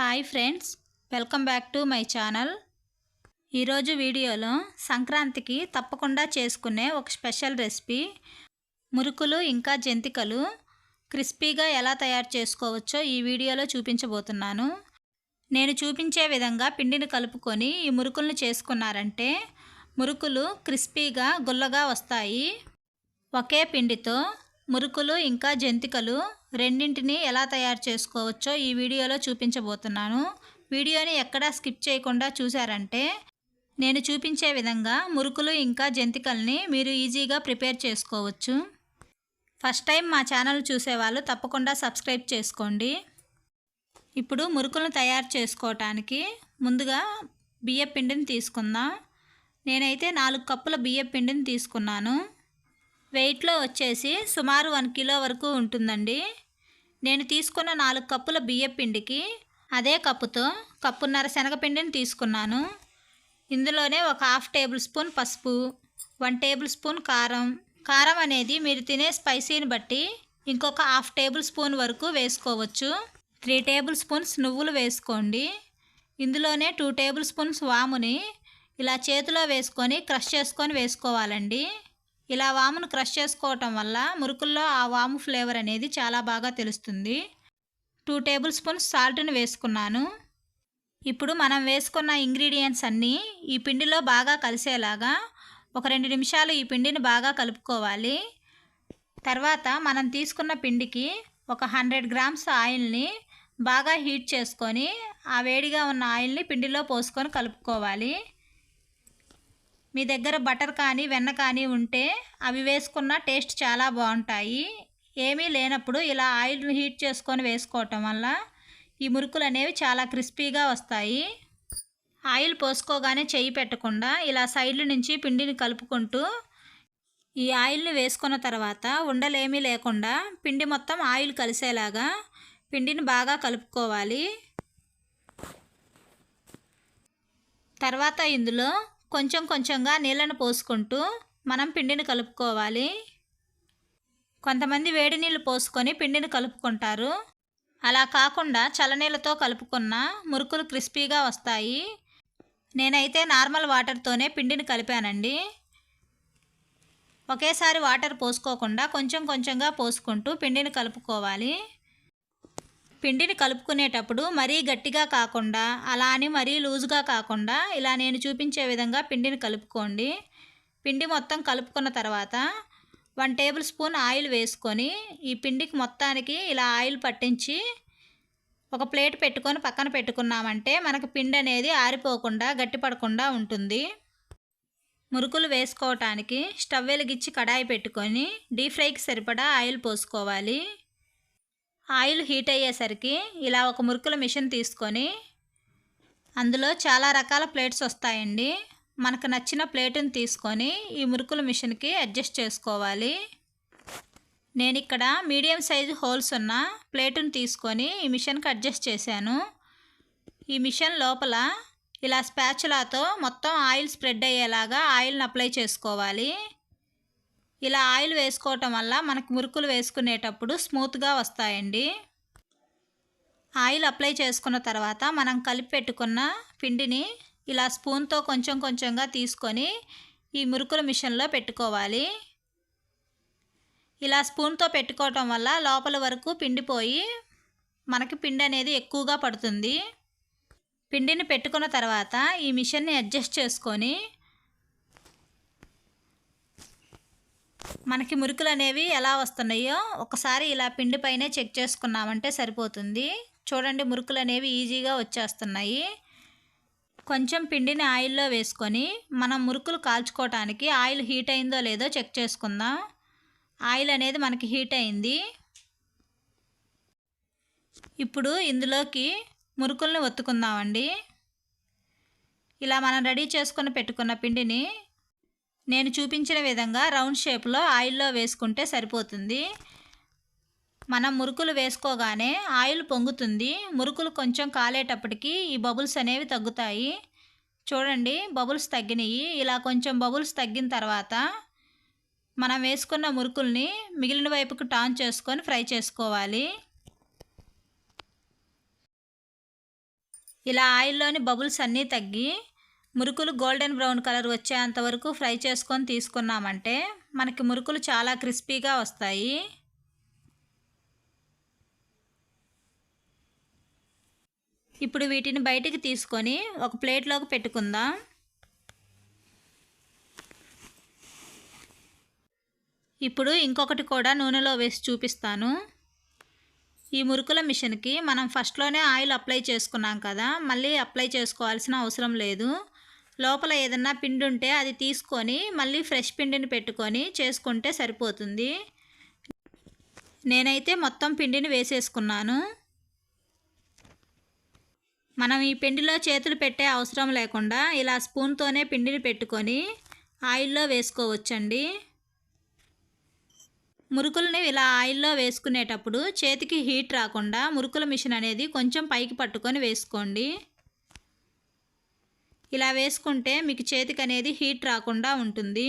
Hi friends welcome back to my channel. ఈరోజు వీడియోలో సంక్రాంతికి తప్పకుండా చేసుకునే ఒక స్పెషల్ రెసిపీ మురుకులు ఇంకా జంతికలు క్రిస్పీగా ఎలా తయారు చేసుకోవచ్చో ఈ వీడియోలో చూపించబోతున్నాను. నేను చూపించే విధంగా పిండిని కలుపుకొని ఈ మురుకులను చేసుకున్నారంటే మురుకులు క్రిస్పీగా గుల్లగా వస్తాయి. ఒకే పిండితో మురుకులు ఇంకా జంతికలు రెండింటిని ఎలా తయారు చేసుకోవచ్చో ఈ వీడియోలో చూపించబోతున్నాను. వీడియోని ఎక్కడా స్కిప్ చేయకుండా చూసారంటే నేను చూపించే విధంగా మురుకులు ఇంకా జంతికల్ని మీరు ఈజీగా ప్రిపేర్ చేసుకోవచ్చు. ఫస్ట్ టైం మా ఛానల్ చూసేవాళ్ళు తప్పకుండా సబ్స్క్రైబ్ చేసుకోండి. ఇప్పుడు మురుకులను తయారు చేసుకోవటానికి ముందుగా బియ్య పిండిని తీసుకుందాం. నేనైతే నాలుగు కప్పుల బియ్య పిండిని తీసుకున్నాను. వెయిట్లో వచ్చేసి సుమారు వన్ కిలో వరకు ఉంటుందండి. నేను తీసుకున్న నాలుగు కప్పుల బియ్య పిండికి అదే కప్పుతో కప్పున్నర శనగపిండిని తీసుకున్నాను. ఇందులోనే ఒక హాఫ్ టేబుల్ స్పూన్ పసుపు వన్ టేబుల్ స్పూన్ కారం. కారం అనేది మీరు తినే స్పైసీని బట్టి ఇంకొక హాఫ్ టేబుల్ స్పూన్ వరకు వేసుకోవచ్చు. త్రీ టేబుల్ స్పూన్స్ నువ్వులు వేసుకోండి. ఇందులోనే టూ టేబుల్ స్పూన్స్ వాముని ఇలా చేతిలో వేసుకొని క్రష్ చేసుకొని వేసుకోవాలండి. ఇలా వామును క్రష్ చేసుకోవటం వల్ల మురుకుల్లో ఆ వాము ఫ్లేవర్ అనేది చాలా బాగా తెలుస్తుంది. టూ టేబుల్ స్పూన్స్ సాల్ట్ని వేసుకున్నాను. ఇప్పుడు మనం వేసుకున్న ఇంగ్రీడియంట్స్ అన్నీ ఈ పిండిలో బాగా కలిసేలాగా ఒక రెండు నిమిషాలు ఈ పిండిని బాగా కలుపుకోవాలి. తర్వాత మనం తీసుకున్న పిండికి ఒక హండ్రెడ్ గ్రామ్స్ ఆయిల్ని బాగా హీట్ చేసుకొని ఆ వేడిగా ఉన్న ఆయిల్ని పిండిలో పోసుకొని కలుపుకోవాలి. మీ దగ్గర బటర్ కానీ వెన్న కానీ ఉంటే అవి వేసుకున్న టేస్ట్ చాలా బాగుంటాయి. ఏమీ లేనప్పుడు ఇలా ఆయిల్ హీట్ చేసుకొని వేసుకోవటం వల్ల ఈ మురుకులు అనేవి చాలా క్రిస్పీగా వస్తాయి. ఆయిల్ పోసుకోగానే చేయి పెట్టకుండా ఇలా సైడ్ల నుంచి పిండిని కలుపుకుంటూ ఈ ఆయిల్ని వేసుకున్న తర్వాత ఉండలేమీ లేకుండా పిండి మొత్తం ఆయిల్ కలిసేలాగా పిండిని బాగా కలుపుకోవాలి. తర్వాత ఇందులో కొంచెం కొంచెంగా నీళ్ళను పోసుకుంటూ మనం పిండిని కలుపుకోవాలి. కొంతమంది వేడి నీళ్ళు పోసుకొని పిండిని కలుపుకుంటారు. అలా కాకుండా చల్లనీళ్ళతో కలుపుకున్న మురుకులు క్రిస్పీగా వస్తాయి. నేనైతే నార్మల్ వాటర్తోనే పిండిని కలిపానండి. ఒకేసారి వాటర్ పోసుకోకుండా కొంచెం కొంచెంగా పోసుకుంటూ పిండిని కలుపుకోవాలి. పిండిని కలుపుకునేటప్పుడు మరీ గట్టిగా కాకుండా అలా అని మరీ లూజుగా కాకుండా ఇలా నేను చూపించే విధంగా పిండిని కలుపుకోండి. పిండి మొత్తం కలుపుకున్న తర్వాత వన్ టేబుల్ స్పూన్ ఆయిల్ వేసుకొని ఈ పిండికి మొత్తానికి ఇలా ఆయిల్ పట్టించి ఒక ప్లేట్ పెట్టుకొని పక్కన పెట్టుకున్నామంటే మనకు పిండి అనేది ఆరిపోకుండా గట్టిపడకుండా ఉంటుంది. మురుకులు వేసుకోవటానికి స్టవ్ వెలిగించి కడాయి పెట్టుకొని డీప్ ఫ్రైకి సరిపడా ఆయిల్ పోసుకోవాలి. ఆయిల్ హీట్ అయ్యేసరికి ఇలా ఒక మురుకుల మిషన్ తీసుకొని అందులో చాలా రకాల ప్లేట్స్ వస్తాయండి. మనకు నచ్చిన ప్లేటుని తీసుకొని ఈ మురుకుల మిషన్కి అడ్జస్ట్ చేసుకోవాలి. నేను ఇక్కడ మీడియం సైజు హోల్స్ ఉన్న ప్లేటుని తీసుకొని ఈ మిషన్కి అడ్జస్ట్ చేశాను. ఈ మిషన్ లోపల ఇలా స్పాచులాతో మొత్తం ఆయిల్ స్ప్రెడ్ అయ్యేలాగా ఆయిల్ని అప్లై చేసుకోవాలి. ఇలా ఆయిల్ వేసుకోవటం వల్ల మనకు మురుకులు వేసుకునేటప్పుడు స్మూత్గా వస్తాయండి. ఆయిల్ అప్లై చేసుకున్న తర్వాత మనం కలిపి పెట్టుకున్న పిండిని ఇలా స్పూన్తో కొంచెం కొంచెంగా తీసుకొని ఈ మురుకుల మిషన్లో పెట్టుకోవాలి. ఇలా స్పూన్తో పెట్టుకోవటం వల్ల లోపల వరకు పిండిపోయి మనకి పిండి అనేది ఎక్కువగా పడుతుంది. పిండిని పెట్టుకున్న తర్వాత ఈ మిషన్ని అడ్జస్ట్ చేసుకొని మనకి మురుకులు అనేవి ఎలా వస్తున్నాయో ఒకసారి ఇలా పిండి పైనే చెక్ చేసుకున్నామంటే సరిపోతుంది. చూడండి మురుకులు అనేవి ఈజీగా వచ్చేస్తున్నాయి. కొంచెం పిండిని ఆయిల్లో వేసుకొని మనం మురుకులు కాల్చుకోవటానికి ఆయిల్ హీట్ అయిందో లేదో చెక్ చేసుకుందాం. ఆయిల్ అనేది మనకి హీట్ అయింది. ఇప్పుడు ఇందులోకి మురుకుల్ని ఒత్తుకుందామండి. ఇలా మనం రెడీ చేసుకొని పెట్టుకున్న పిండిని నేను చూపించిన విధంగా రౌండ్ షేప్లో ఆయిల్లో వేసుకుంటే సరిపోతుంది. మనం మురుకులు వేసుకోగానే ఆయిల్ పొంగుతుంది. మురుకులు కొంచెం కాలేటప్పటికి ఈ బబుల్స్ అనేవి తగ్గుతాయి. చూడండి బబుల్స్ తగ్గినాయి. ఇలా కొంచెం బబుల్స్ తగ్గిన తర్వాత మనం వేసుకున్న మురుకుల్ని మిగిలిన వైపుకు టాన్ చేసుకొని ఫ్రై చేసుకోవాలి. ఇలా ఆయిల్లోని బబుల్స్ అన్నీ తగ్గి మురుకులు గోల్డెన్ బ్రౌన్ కలర్ వచ్చేంత వరకు ఫ్రై చేసుకొని తీసుకున్నామంటే మనకి మురుకులు చాలా క్రిస్పీగా వస్తాయి. ఇప్పుడు వీటిని బయటికి తీసుకొని ఒక ప్లేట్లోకి పెట్టుకుందాం. ఇప్పుడు ఇంకొకటి కూడా నూనెలో వేసి చూపిస్తాను. ఈ మురుకుల మిషన్కి మనం ఫస్ట్లోనే ఆయిల్ అప్లై చేసుకున్నాం కదా మళ్ళీ అప్లై చేసుకోవాల్సిన అవసరం లేదు. లోపల ఏదన్నా పిండి ఉంటే అది తీసుకొని మళ్ళీ ఫ్రెష్ పిండిని పెట్టుకొని చేసుకుంటే సరిపోతుంది. నేనైతే మొత్తం పిండిని వేసేసుకున్నాను. మనం ఈ పిండిలో చేతులు పెట్టే అవసరం లేకుండా ఇలా స్పూన్తోనే పిండిని పెట్టుకొని ఆయిల్లో వేసుకోవచ్చండి. మురుకుల్ని ఇలా ఆయిల్లో వేసుకునేటప్పుడు చేతికి హీట్ రాకుండా మురుకుల మిషన్ అనేది కొంచెం పైకి పట్టుకొని వేసుకోండి. ఇలా వేసుకుంటే మీకు చేతికి అనేది హీట్ రాకుండా ఉంటుంది.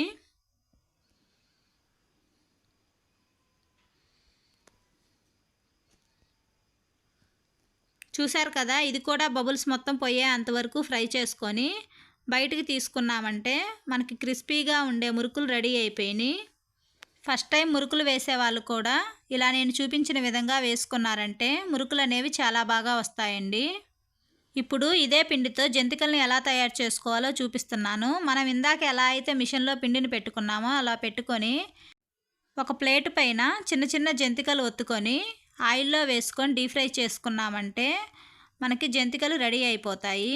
చూశారు కదా ఇది కూడా బబుల్స్ మొత్తం పోయే అంతవరకు ఫ్రై చేసుకొని బయటికి తీసుకున్నామంటే మనకి క్రిస్పీగా ఉండే మురుకులు రెడీ అయిపోయినాయి. ఫస్ట్ టైం మురుకులు వేసేవాళ్ళు కూడా ఇలా నేను చూపించిన విధంగా వేసుకున్నారంటే మురుకులు అనేవి చాలా బాగా వస్తాయండి. ఇప్పుడు ఇదే పిండితో జంతికల్ని ఎలా తయారు చేసుకోవాలో చూపిస్తున్నాను. మనం ఇందాక ఎలా అయితే మిషన్లో పిండిని పెట్టుకున్నామో అలా పెట్టుకొని ఒక ప్లేట్ పైన చిన్న చిన్న జంతికలు ఒత్తుకొని ఆయిల్లో వేసుకొని డీప్ ఫ్రై చేసుకున్నామంటే మనకి జంతికలు రెడీ అయిపోతాయి.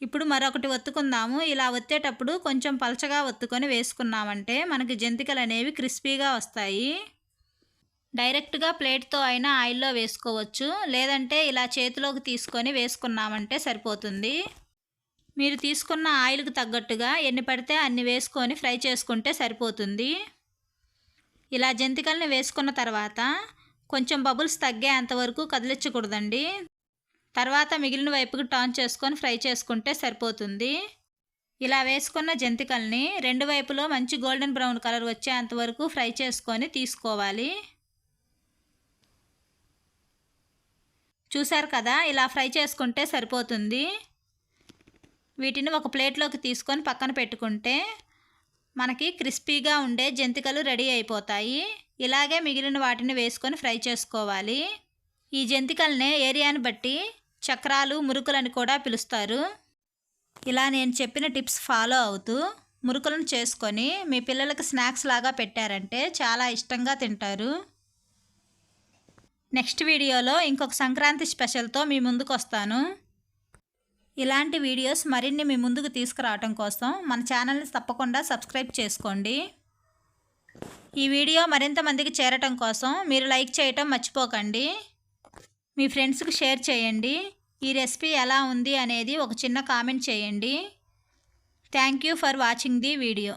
ఇప్పుడు మరొకటి ఒత్తుకుందాము. ఇలా ఒత్తేటప్పుడు కొంచెం పలచగా ఒత్తుకొని వేసుకున్నామంటే మనకి జంతికలు అనేవి క్రిస్పీగా వస్తాయి. డైరెక్ట్గా ప్లేట్తో అయినా ఆయిల్లో వేసుకోవచ్చు. లేదంటే ఇలా చేతిలోకి తీసుకొని వేసుకున్నామంటే సరిపోతుంది. మీరు తీసుకున్న ఆయిల్కి తగ్గట్టుగా ఎన్ని పడితే అన్ని వేసుకొని ఫ్రై చేసుకుంటే సరిపోతుంది. ఇలా జంతికల్ని వేసుకున్న తర్వాత కొంచెం బబుల్స్ తగ్గేంతవరకు కదిలించకూడదండి. తర్వాత మిగిలిన వైపుకి టర్న్ చేసుకొని ఫ్రై చేసుకుంటే సరిపోతుంది. ఇలా వేసుకున్న జంతికల్ని రెండు వైపులో మంచి గోల్డెన్ బ్రౌన్ కలర్ వచ్చేంత వరకు ఫ్రై చేసుకొని తీసుకోవాలి. చూశారు కదా ఇలా ఫ్రై చేసుకుంటే సరిపోతుంది. వీటిని ఒక ప్లేట్లోకి తీసుకొని పక్కన పెట్టుకుంటే మనకి క్రిస్పీగా ఉండే జంతికలు రెడీ అయిపోతాయి. ఇలాగే మిగిలిన వాటిని వేసుకొని ఫ్రై చేసుకోవాలి. ఈ జంతికల్ని ఏరియాని బట్టి చక్రాలు మురుకులని కూడా పిలుస్తారు. ఇలా నేను చెప్పిన టిప్స్ ఫాలో అవుతూ మురుకులను చేసుకొని మీ పిల్లలకు స్నాక్స్ లాగా పెట్టారంటే చాలా ఇష్టంగా తింటారు. నెక్స్ట్ వీడియోలో ఇంకొక సంక్రాంతి స్పెషల్తో మీ ముందుకు వస్తాను. ఇలాంటి వీడియోస్ మరిన్ని మీ ముందుకు తీసుకురావటం కోసం మన ఛానల్ని తప్పకుండా సబ్స్క్రైబ్ చేసుకోండి. ఈ వీడియో మరింత మందికి చేరటం కోసం మీరు లైక్ చేయటం మర్చిపోకండి. మీ ఫ్రెండ్స్కి షేర్ చేయండి. ఈ రెసిపీ ఎలా ఉంది అనేది ఒక చిన్న కామెంట్ చేయండి. Thank you for watching the video.